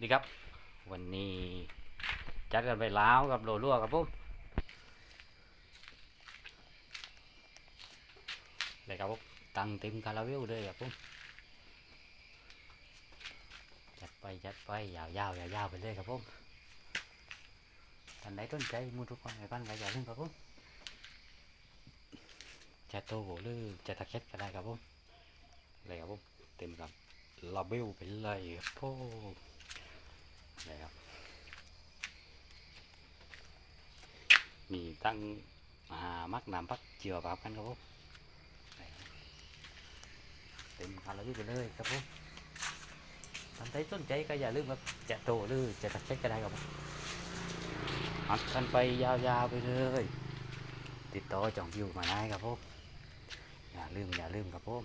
ดีครับ วันนี้จัดกันไปแล้วกับโลลัวครับผมเลยครับผมตั้งเต็มคาราเวลเลยครับผมจัดไปจัดไปยาวๆยาวๆไปเลยครับผมท่านใดสนใจมูทุกคนในบ้านก็อย่าลืมครับผมจะโตหรือจะตะเค็ดก็ได้ครับผมเลยครับผมเต็มกับลาเบลไปเลยครับผม เลยครับ มีตั้งอ่ามักน้ำพักเจียวแบบกันครับผมเต็มคาราเบลไปเลยครับผมท่านใดสนใจก็อย่าลืมครับจะโตหรือจะตะเค็ดก็ได้ครับผมอัดกันไปยาวๆไปเลย ติดต่อจองวิวมาได้ครับผมอย่าลืมอย่าลืมครับผม